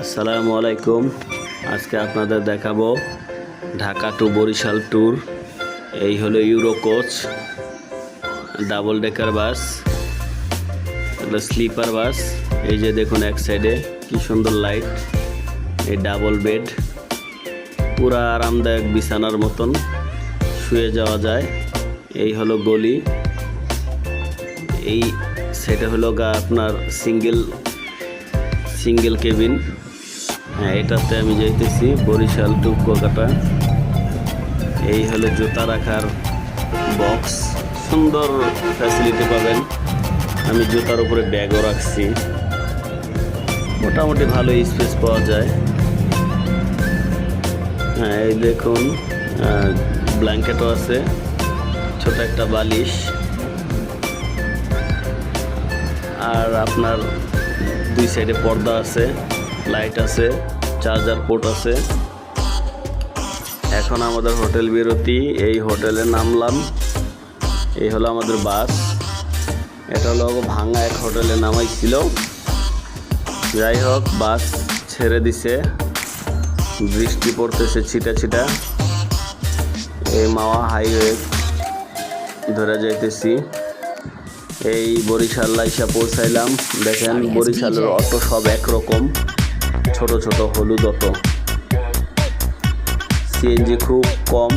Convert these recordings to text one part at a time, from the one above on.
আসসালামু আলাইকুম। আজকে আপনাদের দেখাবো ঢাকা টু বরিশাল ট্যুর। এই হলো euro coach double decker bus এগুলো স্লিপার বাস এই যে দেখুন এক সাইডে কি সুন্দর লাইট এই ডাবল বেড পুরা আরামদায়ক বিছানার মতন শুয়ে যাওয়া যায়। এই হলো গলি। এই সেটা হলো গা আপনার সিঙ্গেল সিঙ্গেল কেবিন হ্যাঁ এটাতে আমি যাইতেছি, বরিশাল টু কলকাতা। এই হলো জুতা রাখার বক্স সুন্দর ফ্যাসিলিটি পাবেন। আমি জুতার উপরে ব্যাগও রাখছি। মোটামুটি ভালো স্পেস পাওয়া যায়। হ্যাঁ এই দেখুন ব্ল্যাঙ্কেটও আছে। ছোট একটা বালিশ। আর আপনার দুই সাইডে পর্দা আছে। লাইট আছে চার্জার পোর্ট আছে। এখন আমাদের হোটেল বিরতি এই হোটেলে নামলাম। এই হলো আমাদের বাস। এটা হলো ভাঙা এক হোটেলে নামাইছিল যাই হোক বাস ছেড়ে দিছে। বৃষ্টি পড়তেছে ছিটা ছিটা। এই মাওয়া হাইওয়ে ধরে যাইতেছি। এই বরিশাল লাইসা পৌঁছাইলাম। দেখেন বরিশালের অটো সব একরকম। ছোট ছোট হলুদ অটো। সিএনজি খুব কম।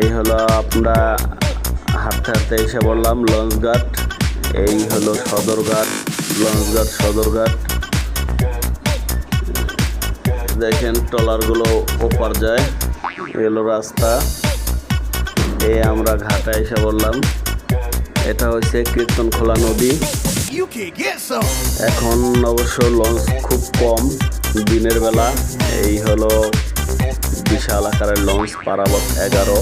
এই হলো আমরা হাঁটতে হাঁটতে এসে বললাম লঞ্চঘাট। এই হলো সদরঘাট, লঞ্চঘাট, সদরঘাট। দেখেন ট্রলারগুলো ওপার যায়, এলো রাস্তা। এই আমরা ঘাটে এসে বললাম এটা হচ্ছে কীর্তন খোলা নদী। এখন অবশ্য লঞ্চ খুব কম। দিনের বেলা এই হলো বিশাল আকারের লঞ্চ পারাবত এগারো।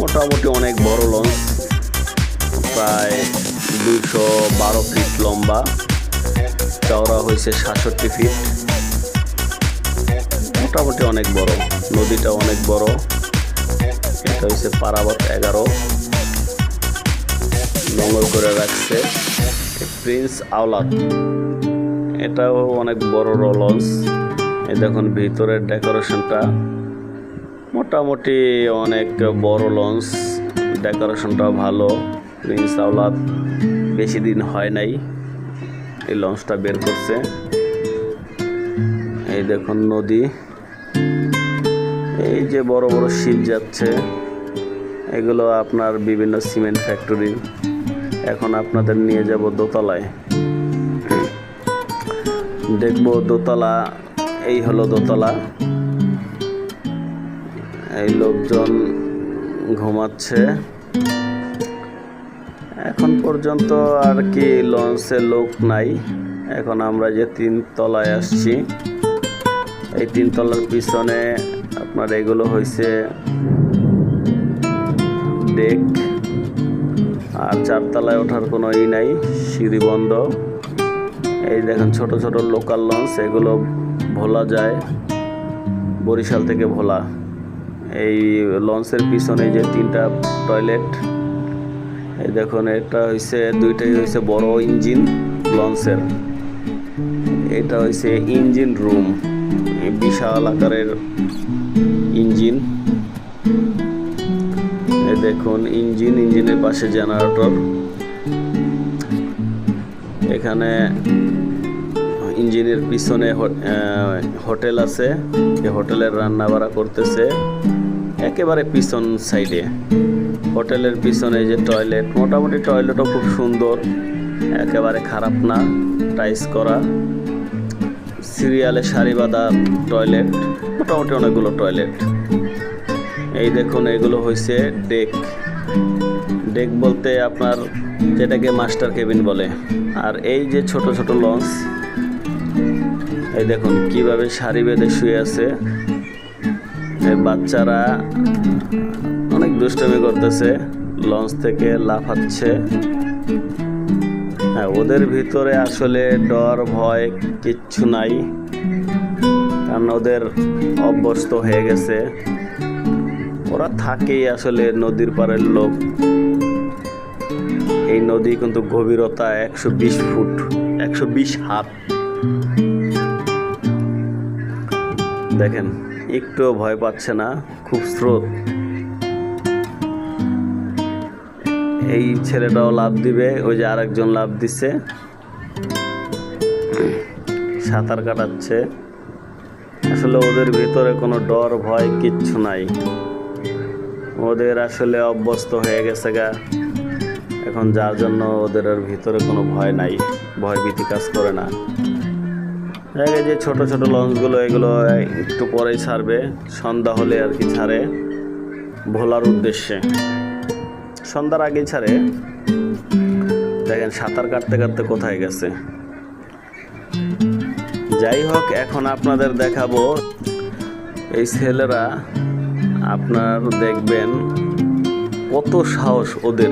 মোটামুটি অনেক বড় লঞ্চ প্রায় দুশো বারো ফিট লম্বা। চওড়া হয়েছে সাতষট্টি ফিট মোটামুটি অনেক বড়। নদীটা অনেক বড়। এটা হচ্ছে পারাবত এগারো। নোংর করে রাখছে। প্রিন্স আওলাদ এটাও অনেক বড় লঞ্চ এই দেখুন, ভিতরের ডেকোরেশনটা মোটামুটি অনেক বড় লঞ্চ ডেকোরেশনটা ভালো। প্রিন্স আওলাদ বেশি দিন হয় নাই। এই লঞ্চটা বের করছে। এই দেখুন, নদী। এই যে বড় বড় শিপ যাচ্ছে। এগুলো আপনার বিভিন্ন সিমেন্ট ফ্যাক্টরি এখন আপনাদের নিয়ে যাব দোতলায়। দেখব দোতলা, এই হলো দোতলা। এই লোকজন ঘুমাচ্ছে। এখন পর্যন্ত আর কি লঞ্চে লোক নাই। এখন আমরা যে তিন তলায় আসছি, এই তিন তলার পিছনে আপনার এগুলো হয়েছে ডেক। আর চারতলায় ওঠার কোনো ই নাই, সিঁড়ি বন্ধ। এই দেখেন ছোট ছোট লোকাল লঞ্চ এগুলো ভোলা যায়, বরিশাল থেকে ভোলা। এই লঞ্চের পিছনে যে তিনটা টয়লেট এই দেখুন, এটা হয়েছে দুইটাই হয়েছে বড় ইঞ্জিন লঞ্চের এটা হয়েছে ইঞ্জিন রুম বিশাল আকারের ইঞ্জিন দেখুন, ইঞ্জিন, ইঞ্জিনের পাশে জেনারেটর। এখানে ইঞ্জিনের পিছনে হোটেল আছে। এই হোটেলের রান্না বাড়া করতেছে। একেবারে পিছন সাইডে। হোটেলের পিছনে যে টয়লেট, মোটামুটি টয়লেটও খুব সুন্দর। একেবারে খারাপ না টাইস করা। সিরিয়ালে সারি বাঁধা টয়লেট, মোটামুটি অনেকগুলো টয়লেট। এই দেখুন, এগুলো হয়েছে ডেক। ডেক বলতে আপনার যেটাকে মাস্টার কেবিন বলে। আর এই যে ছোট ছোট লঞ্চ, এই দেখুন কীভাবে সারি বেঁধে শুয়ে আছে। বাচ্চারা অনেক দুষ্টমি করতেছে, লঞ্চ থেকে লাফাচ্ছে। হ্যাঁ ওদের ভিতরে আসলে ডর, ভয় কিচ্ছু নাই, কারণ ওদের অভ্যস্ত হয়ে গেছে। ওরা থাকেই আসলে নদীর পাড়ের লোক। এই নদী কিন্তু গভীরতা একশো বিশ ফুট, একশো বিশ হাত। দেখেন, একটুও ভয় পাচ্ছে না, খুব স্রোত। এই ছেলেটাও লাভ দিবে, ওই যে আরেকজন লাভ দিচ্ছে। সাঁতার কাটাচ্ছে। আসলে ওদের ভিতরে কোনো ডর, ভয় কিচ্ছু নাই। ওদের আসলে অভ্যস্ত হয়ে গেছে গা। এখন যার জন্য ওদের আর ভিতরে কোনো ভয় নাই ভয় ভীতি কাজ করে না। এই যে ছোট ছোট লঞ্চগুলো এগুলো একটু পরেই ছাড়বে, সন্ধ্যা হলে আর কি ছাড়ে, ভোলার উদ্দেশ্যে। সন্ধ্যার আগেই ছাড়ে। দেখেন, সাঁতার কাটতে কাটতে কোথায় গেছে। যাই হোক, এখন আপনাদের দেখাবো এই ছেলেরা আপনার দেখবেন কত সাহস ওদের।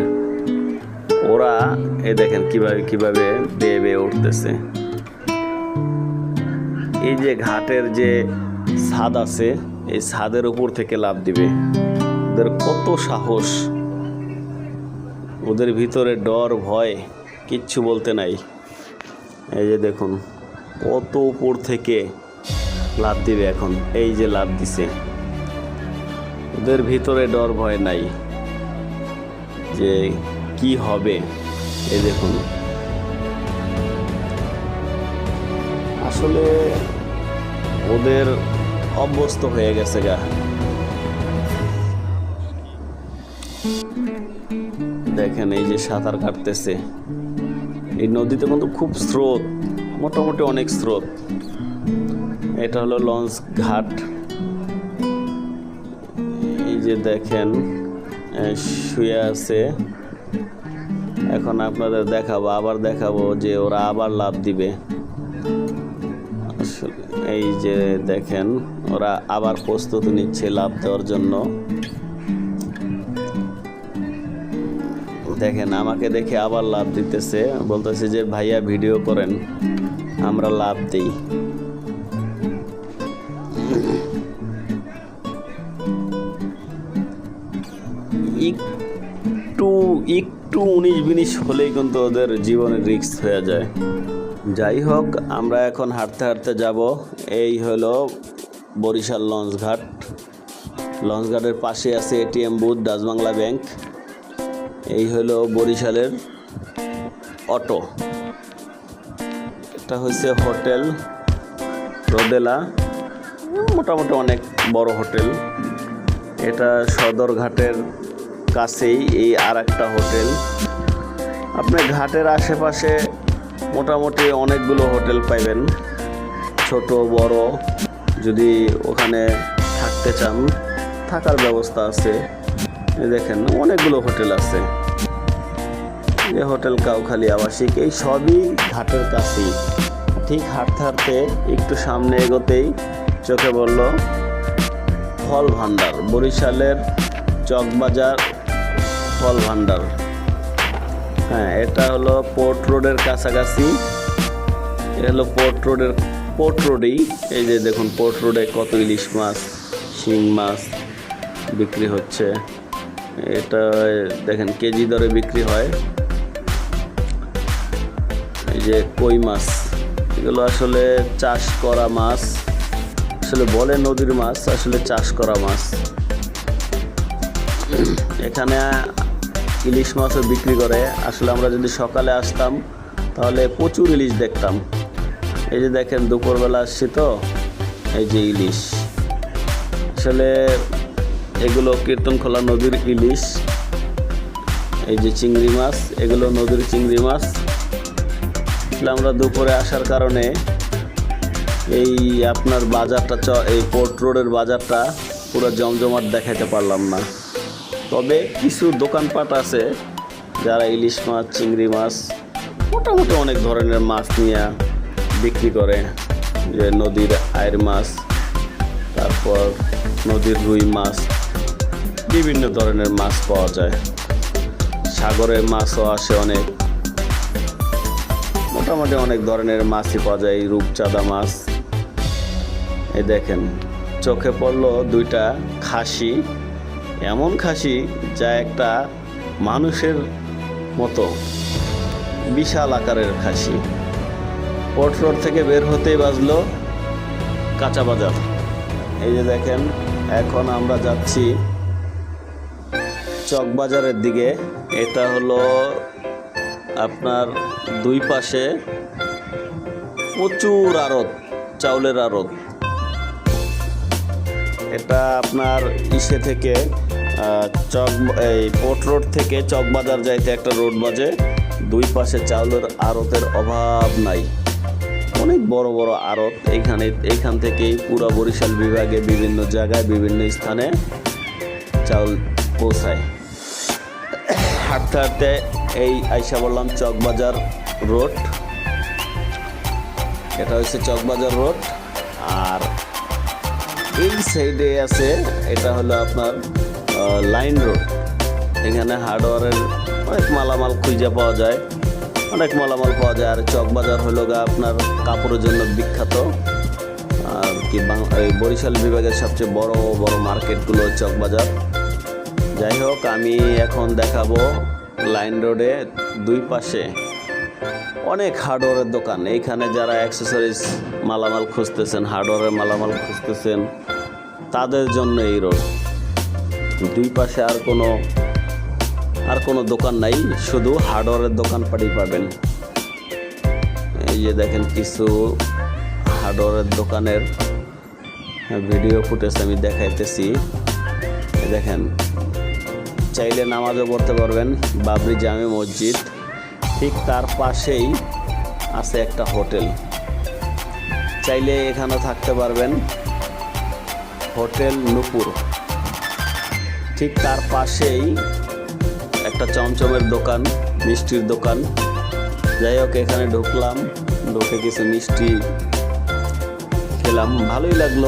ওরা এ দেখেন কীভাবে কীভাবে বেয়ে বেয়ে উঠতেছে। এই যে ঘাটের যে ছাদ আছে, এই ছাদের উপর থেকে লাভ দিবে। ওদের কত সাহস। ওদের ভিতরে ডর, ভয়, কিচ্ছু বলতে নাই। এই যে দেখুন, কত উপর থেকে লাভ দিবে এখন। এই যে লাভ দিছে। ওদের ভিতরে ডর ভয় নাই যে কি হবে। এই দেখুন। আসলে ওদের অভ্যস্ত হয়ে গেছে গা। দেখেন এই যে সাঁতার কাটতেছে। এই নদীতে কিন্তু খুব স্রোত, মোটামুটি অনেক স্রোত। এটা হলো লঞ্চ ঘাট। যে দেখেন শুয়ে আছে। এখন আপনাদের দেখাবো, আবার দেখাবো যে ওরা আবার লাভ দিবে। এই যে দেখেন, ওরা আবার প্রস্তুতি নিচ্ছে লাভ দেওয়ার জন্য। দেখেন, আমাকে দেখে আবার লাভ দিতেছে। বলতেছে যে, ভাইয়া, ভিডিও করেন, আমরা লাভ দিই। একটু একটু উনিশ বিনিশ হলেই কিন্তু ওদের জীবনের রিস্ক হয়ে যায়। যাই হোক, আমরা এখন হাঁটতে হাঁটতে যাব। এই হলো বরিশাল লঞ্চ ঘাট। লঞ্চ ঘাটের পাশে আছে এটিএম বুথ ডাচবাংলা ব্যাংক। এই হলো বরিশালের অটো। এটা হচ্ছে হোটেল রোদেলা। মোটামুটি অনেক বড় হোটেল। এটা সদরঘাটের কাছেই এই আর একটা হোটেল। আপনি ঘাটের আশেপাশে মোটামুটি অনেকগুলো হোটেল পাইবেন। ছোট, বড়, যদি ওখানে থাকতে চান, থাকার ব্যবস্থা আছে। দেখেন, অনেকগুলো হোটেল আছে। যে হোটেল কাউখালী আবাসিক, এই সবই ঘাটের কাছেই। ঠিক হাঁটতে হাঁটতে একটু সামনে এগোতেই চোখে বলল ফল ভান্ডার বরিশালের চকবাজার ফল ভান্ডার। হ্যাঁ এটা হলো পোর্ট রোডের কাছাকাছি। এটা হলো পোর্ট রোডের, পোর্ট রোডেই। এই যে দেখুন, পোর্ট রোডে কত ইলিশ মাছ, শিং মাছ বিক্রি হচ্ছে। এটা দেখেন, কেজি দরে বিক্রি হয়। এই যে কই মাছ, এগুলো আসলে চাষ করা মাছ। আসলে বলে নদীর মাছ, আসলে চাষ করা মাছ। এখানে ইলিশ মাছও বিক্রি করে। আসলে আমরা যদি সকালে আসতাম, তাহলে প্রচুর ইলিশ দেখতাম। এই যে দেখেন, দুপুরবেলা আসছি তো, এই যে ইলিশ। আসলে এগুলো কীর্তনখোলা নদীর ইলিশ, এই যে চিংড়ি মাছ, এগুলো নদীর চিংড়ি মাছ। আসলে আমরা দুপুরে আসার কারণে এই আপনার বাজারটা চ, এই পোর্ট রোডের বাজারটা পুরো জমজমাট দেখাতে পারলাম না। তবে কিছু দোকানপাট আছে যারা ইলিশ মাছ, চিংড়ি মাছ, মোটামুটি অনেক ধরনের মাছ নিয়ে বিক্রি করে। যে নদীর আয়ের মাছ, তারপর নদীর রুই মাছ, বিভিন্ন ধরনের মাছ পাওয়া যায়। সাগরের মাছও আসে অনেক। মোটামুটি অনেক ধরনের মাছই পাওয়া যায় রূপচাঁদা মাছ। এই দেখেন, চোখে পড়ল দুইটা খাসি। এমন খাসি যা একটা মানুষের মতো বিশাল আকারের খাসি। পোর্ট রোড থেকে বের হতেই বাজলো কাঁচা বাজার। এই যে দেখেন, এখন আমরা যাচ্ছি চকবাজারের দিকে। এটা হলো আপনার দুই পাশে প্রচুর আড়ত, চাউলের আড়ত। এটা আপনার ইসে থেকে চক, এই পোর্ট রোড থেকে চকবাজার যাইতে একটা রোড বাজে। দুই পাশে চাউলের আড়তের অভাব নাই। অনেক বড় বড় আড়ত। এইখানে এইখান থেকেই পুরো বরিশাল বিভাগে বিভিন্ন জায়গায়, বিভিন্ন স্থানে চাউল পৌঁছায়। হাঁটতে হাঁটতে এই আইসা বললাম চকবাজার রোড। এটা হচ্ছে চকবাজার রোড। আর এই সাইডে আছে, এটা হলো আপনার লাইন রোড। এখানে হার্ডওয়ারের অনেক মালামাল খুঁজে পাওয়া যায়। অনেক মালামাল পাওয়া যায়। আর চকবাজার হলো গা আপনার কাপড়ের জন্য বিখ্যাত। আর কি এই বরিশাল বিভাগের সবচেয়ে বড় বড় মার্কেটগুলো চকবাজার যাই হোক, আমি এখন দেখাবো লাইন রোডে দুই পাশে অনেক হার্ডওয়ারের দোকান। এইখানে যারা অ্যাক্সেসরিজ মালামাল খুঁজতেছেন, হার্ডওয়ারের মালামাল খুঁজতেছেন, তাদের জন্য এই রোড। দুই পাশে আর কোনো আর কোনো দোকান নাই, শুধু হার্ডওয়ারের দোকানপাটই পাবেন। এই যে দেখেন কিছু হার্ডওয়ারের দোকানের ভিডিও ফুটেজ আমি দেখাইতেছি। দেখেন, চাইলে নামাজও পড়তে পারবেন, বাবরি জামে মসজিদ। ঠিক তার পাশেই আছে একটা হোটেল। চাইলে এখানে থাকতে পারবেন। হোটেল নুপুর। ঠিক তার পাশেই একটা চমচমের দোকান, মিষ্টির দোকান। যাই হোক, এখানে ঢুকলাম, ঢুকে কিছু মিষ্টি খেলাম। ভালোই লাগল,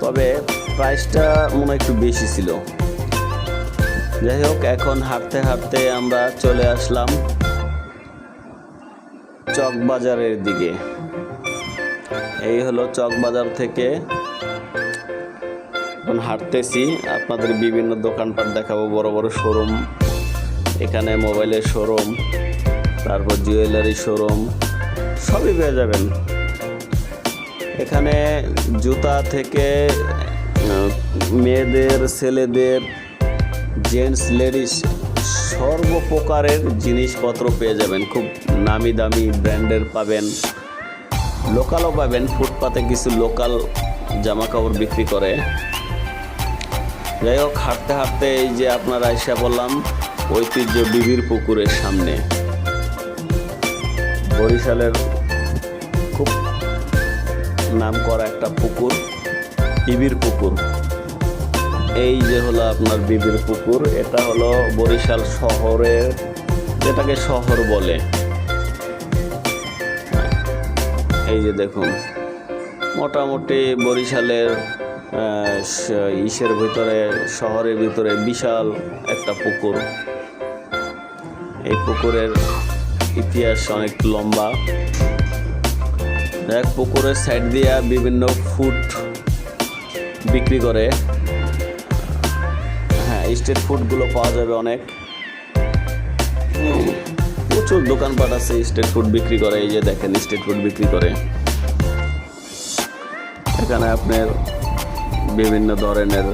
তবে প্রাইসটা মনে একটু বেশি ছিল। যাই হোক, এখন হাঁটতে হাঁটতে আমরা চলে আসলাম চকবাজারের দিকে। এই হলো চকবাজার থেকে এখন হাঁটতেছি, আপনাদের বিভিন্ন দোকানপাট দেখাবো, বড় বড় শোরুম এখানে মোবাইলের শোরুম তারপর জুয়েলারি শোরুম সবই পেয়ে যাবেন। এখানে জুতা থেকে মেয়েদের, ছেলেদের জেন্টস লেডিস সর্বপ্রকারের জিনিসপত্র পেয়ে যাবেন। খুব নামি দামি ব্র্যান্ডের পাবেন লোকালও পাবেন। ফুটপাতে কিছু লোকাল জামা কাপড় বিক্রি করে। যাই হোক হাঁটতে হাঁটতে এই যে আপনার আইসা বললাম ঐতিহ্য বিবির পুকুরের সামনে। বরিশালের খুব নাম করা একটা পুকুর বিবির পুকুর। এই যে হলো আপনার বিবির পুকুর, এটা হলো বরিশাল শহরের, যেটাকে শহর বলে। এই যে দেখুন, মোটামুটি বরিশালের ইসের ভিতরে, শহরের ভিতরে বিশাল একটা পুকুর। এই পুকুরের ইতিহাস অনেক লম্বা। এক পুকুরের সাইড দিয়া বিভিন্ন ফুড বিক্রি করে। হ্যাঁ স্ট্রিট ফুডগুলো পাওয়া যাবে অনেক। প্রচুর দোকানপাট আছে স্ট্রিট ফুড বিক্রি করে। এই যে দেখেন স্ট্রিট ফুড বিক্রি করে। এখানে আপনার বিভিন্ন ধরনের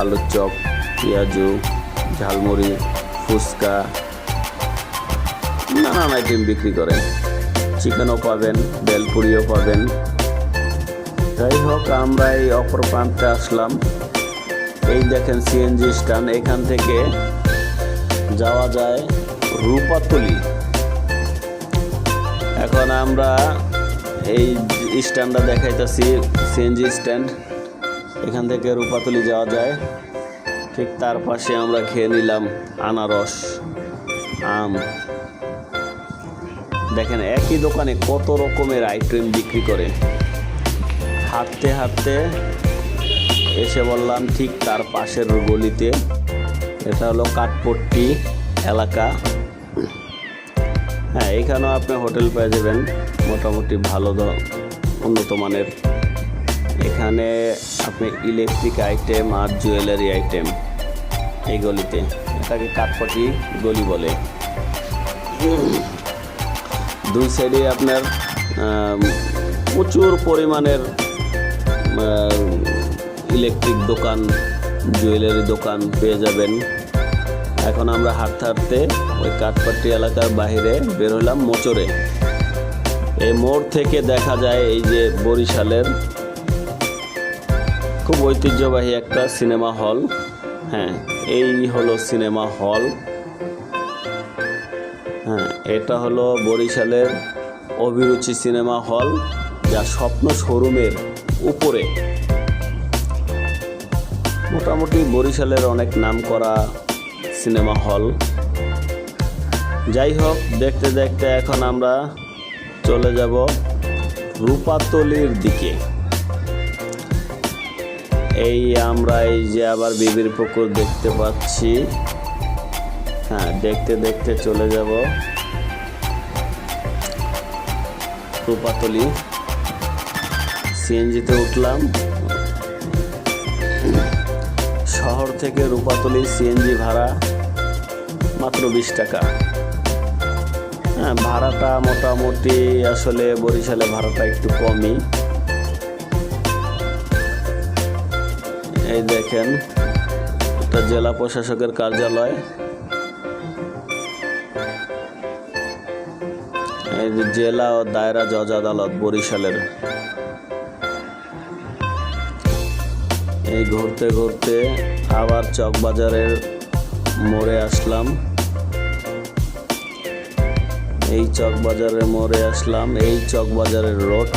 আলুর চপ, পেঁয়াজু, ঝালমুড়ি, ফুচকা, নানান আইটেম বিক্রি করে চিকেনও পাবেন, বেলপুরিও পাবেন। যাই হোক, আমরা এই অপর প্রান্তে আসলাম। এই দেখেন সিএনজি স্ট্যান্ড এখান থেকে যাওয়া যায় রূপাতলি। এখন আমরা এই স্ট্যান্ডটা দেখাইতেছি সিএনজি স্ট্যান্ড এখান থেকে রূপাতলি যাওয়া যায়। ঠিক তার পাশে আমরা খেয়ে নিলাম আনারস, আম। দেখেন একই দোকানে কত রকমের আইটেম বিক্রি করে। হাঁটতে হাঁটতে এসে বললাম, ঠিক তার পাশের গলিতে। এটা হলো কাঠপট্টি এলাকা। হ্যাঁ এখানেও আপনি হোটেল পেয়ে যাবেন। মোটামুটি ভালো উন্নত মানের। এখানে আপনি ইলেকট্রিক আইটেম আর জুয়েলারি আইটেম এই গলিতে, এটাকে কাঠপটি গলি বলে। দুই সাইডে আপনার প্রচুর পরিমাণের ইলেকট্রিক দোকান জুয়েলারি দোকান পেয়ে যাবেন। এখন আমরা হাঁটতে হাঁটতে ওই কাঠপাট্টি এলাকার বাইরে বের হলাম মোচরে এই মোড় থেকে দেখা যায় এই যে বরিশালের খুব ঐতিহ্যবাহী একটা সিনেমা হল। হ্যাঁ এই হলো সিনেমা হল। হ্যাঁ এটা হলো বরিশালের অভিরুচি সিনেমা হল, যা স্বপ্ন শোরুমের উপরে। মোটামুটি বরিশালের অনেক নাম করা সিনেমা হল। যাই হোক, দেখতে দেখতে এখন আমরা চলে যাব রূপাতলির দিকে। এই আমরা এই যে আবার বিবির পুকুর দেখতে পাচ্ছি। হ্যাঁ দেখতে দেখতে চলে যাব। রূপাতলি। সিএনজিতে উঠলাম। শহর থেকে রূপাতলি সিএনজি ভাড়া মাত্র বিশ টাকা। হ্যাঁ ভাড়াটা মোটামুটি আসলে বরিশালে ভাড়াটা একটু কমই। এই দেখেন, এটা জেলা প্রশাসকের কার্যালয়। এই জেলা ও দায়রা জজ আদালত বরিশালের। এই ঘুরতে ঘুরতে আবার চকবাজারের মোড়ে আসলাম। এই চকবাজারের মোড়ে আসলাম, এই চকবাজারের রোড।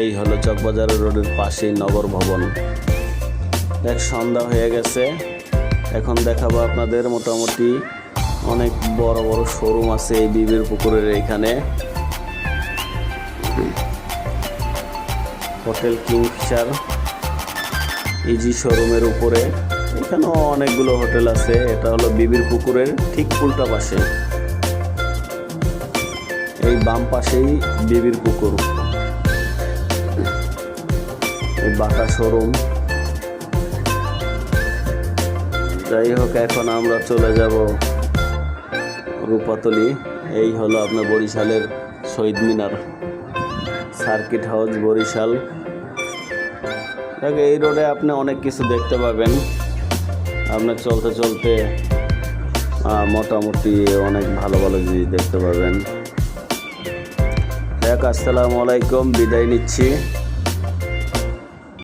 এই হলো চকবাজারের রোডের পাশেই নগর ভবন। এক সন্ধ্যা হয়ে গেছে। এখন দেখাবো আপনাদের মোটামুটি অনেক বড় বড় শোরুম আছে এই বিবির পুকুরের এখানে। হোটেল কিংফিশার ইজি শোরুমের উপরে। এখানেও অনেকগুলো হোটেল আছে, এটা হলো বিবির পুকুরের ঠিক উল্টা পাশে। এই বাম পাশেই বিবির পুকুর। এই বাটা শোরুম যাই হোক, এখন আমরা চলে যাব রূপাতলি। এই হলো আপনার বরিশালের শহীদ মিনার, সার্কিট হাউস বরিশাল। দেখ, এই রোডে আপনি অনেক কিছু দেখতে পাবেন। আপনার চলতে চলতে মোটামুটি অনেক ভালো ভালো জিনিস দেখতে পাবেন। দেখ, আসসালামু আলাইকুম, বিদায় নিচ্ছি।